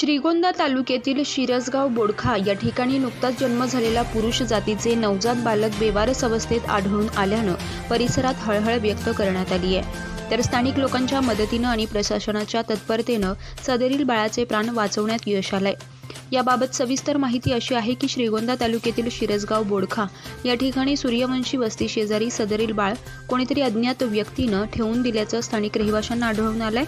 श्रीगोंदा तालुक्यातील शिरसगाव बोडखा या ठिकाणी नुकताच जन्म झालेला पुरुष जातीचे नवजात बालक बेवारस अवस्थेत आढळून आल्यानं परिसरात हळहळ व्यक्त करण्यात आली आहे. तर स्थानिक लोकांच्या मदतीनं आणि प्रशासनाच्या तत्परतेनं सदरील बाळाचे प्राण वाचवण्यात यश आलंय. याबाबत सविस्तर माहिती अशी आहे की श्रीगोंदा तालुक्यातील शिरसगाव बोडखा या ठिकाणी सूर्यवंशी वस्ती शेजारी सदरील बाळ कोणीतरी अज्ञात व्यक्तीनं ठेवून दिल्याचं स्थानिक रहिवाशांना आढळून आलंय.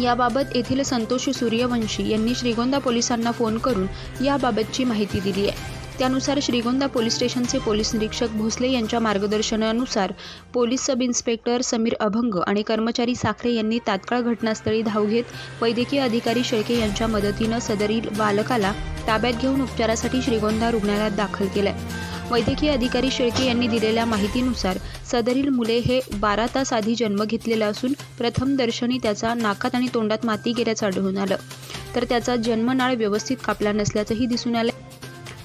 याबाबत येथील संतोष सूर्यवंशी यांनी श्रीगोंदा पोलिसांना फोन करून याबाबतची माहिती दिली आहे. त्यानुसार श्रीगोंदा पोलीस स्टेशनचे पोलीस निरीक्षक भोसले यांच्या मार्गदर्शनानुसार police sub inspector Sameer Abhang आणि कर्मचारी साखरे यांनी तात्काळ घटनास्थळी धाव घेत वैद्यकीय अधिकारी शेळके यांच्या मदतीनं सदरील बालकाला ताब्यात घेऊन उपचारासाठी श्रीगोंदा रुग्णालयात दाखल केलंय. वैद्यकीय अधिकारी शेळके यांनी दिलेल्या माहितीनुसार सदरील मुले हे बारा तास आधी जन्म घेतलेला असून प्रथम दर्शनी त्याचा नाकात आणि तोंडात माती गेल्याचं आढळून आलं. तर त्याचा जन्मनाळ व्यवस्थित कापला नसल्याचंही दिसून आलं.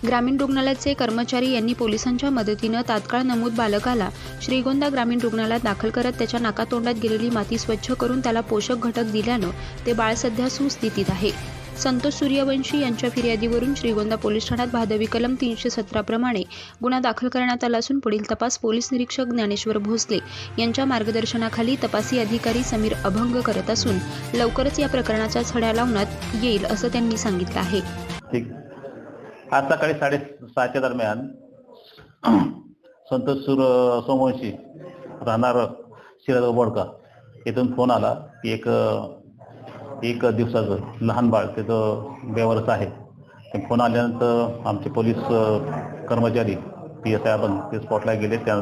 ग्रामीण रुग्णालयाचे कर्मचारी यांनी पोलिसांच्या मदतीनं तात्काळ नमूद बालकाला श्रीगोंदा ग्रामीण रुग्णालयात दाखल करत त्याच्या नाकातोंडात गेलेली माती स्वच्छ करून त्याला पोषक घटक दिल्यानं ते बाळ सध्या सुस्थितीत आहे. संतोष सूर्यवंशी यांच्या फिर्यादीवरून श्रीगोंदा पोलीस ठाण्यात भादवी कलम तीनशे सतराप्रमाणे गुन्हा दाखल करण्यात आला असून पुढील तपास पोलीस निरीक्षक ज्ञानेश्वर भोसले यांच्या मार्गदर्शनाखाली तपासी अधिकारी समीर अभंग करत असून लवकरच या प्रकरणाचा छड्या लावण्यात येईल असं त्यांनी सांगितलं आहे. आज सकाळी साडे सहाच्या दरम्यान संतोष सुर सोमवंशी राहणार शिराज बोडका. येथून फोन आला की एक एक दिवसाचं लहान बाळ त्याचं बेवरच आहे. ते फोन आल्यानंतर आमचे पोलीस कर्मचारी पी एस आय आपण ते स्पॉटला गेले. त्या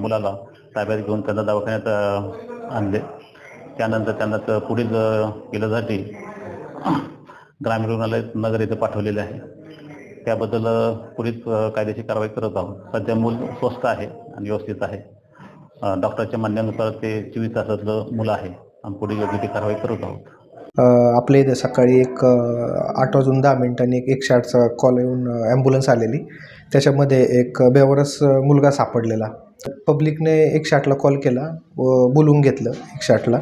मुलाला ताब्यात घेऊन त्यांना दवाखान्यात आणले. त्यानंतर त्यांना पुढील इलाजासाठी ग्रामीण रुग्णालय नगर येथे पाठवलेले आहे. त्याबद्दल पुढील कायदेशीर कारवाई करत आहोत. सध्या मूल स्वस्त आहे आणि व्यवस्थित आहे. डॉक्टरच्या म्हणण्यानुसार ते चोवीस तासातलं मुलं आहे. आणि पुढील योग्य ती कारवाई करत आहोत. आपल्या इथे सकाळी एक आठ वाजून दहा मिनिटांनी एक एकशे आठचा कॉल येऊन ॲम्ब्युलन्स आलेली. त्याच्यामध्ये एक बेवरस मुलगा सापडलेला. पब्लिकने एकशे आठला कॉल केला व बोलवून घेतलं एकशे आठला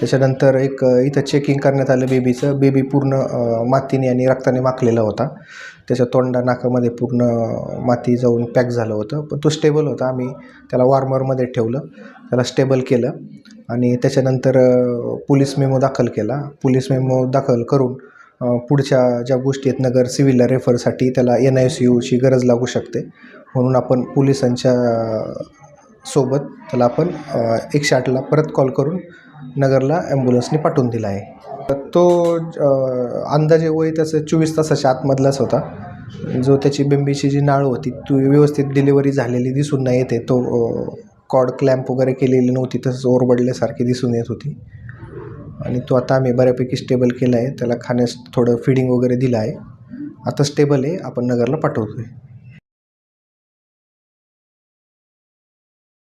त्याच्यानंतर एक इथं चेकिंग करण्यात आलं बेबीचं बेबी पूर्ण मातीने आणि रक्ताने माखलेला होता. त्याच्या तोंडा नाकामध्ये पूर्ण माती जाऊन पॅक झालं होतं. पण तो स्टेबल होता. आम्ही त्याला वॉर्मरमध्ये ठेवलं. त्याला स्टेबल केलं. आणि त्याच्यानंतर पोलीस मेमो दाखल केला. पोलीस मेमो दाखल करून पुढच्या ज्या गोष्टी आहेत नगर सिव्हिलला रेफरसाठी त्याला एन आय सी यूची गरज लागू शकते. म्हणून आपण पोलिसांच्या सोबत त्याला आपण एकशे आठला परत कॉल करून नगरला ॲम्ब्युलन्सने पाठवून दिला आहे. तो अंदाजे वय त्याचं चोवीस तासाच्या आतमधलाच होता. जो त्याची बिंबीची जी नाळ होती ती व्यवस्थित डिलिव्हरी झालेली दिसून नाही येते. तो कॉड क्लॅम्प वगैरे केलेली नव्हती तसंच ओरबडल्यासारखी दिसून येत होती. आणि तो आता आम्ही बऱ्यापैकी स्टेबल केला आहे. त्याला खाण्यास थोडं फिडिंग वगैरे दिलं आहे. आता स्टेबल आहे. आपण नगरला पाठवतो आहे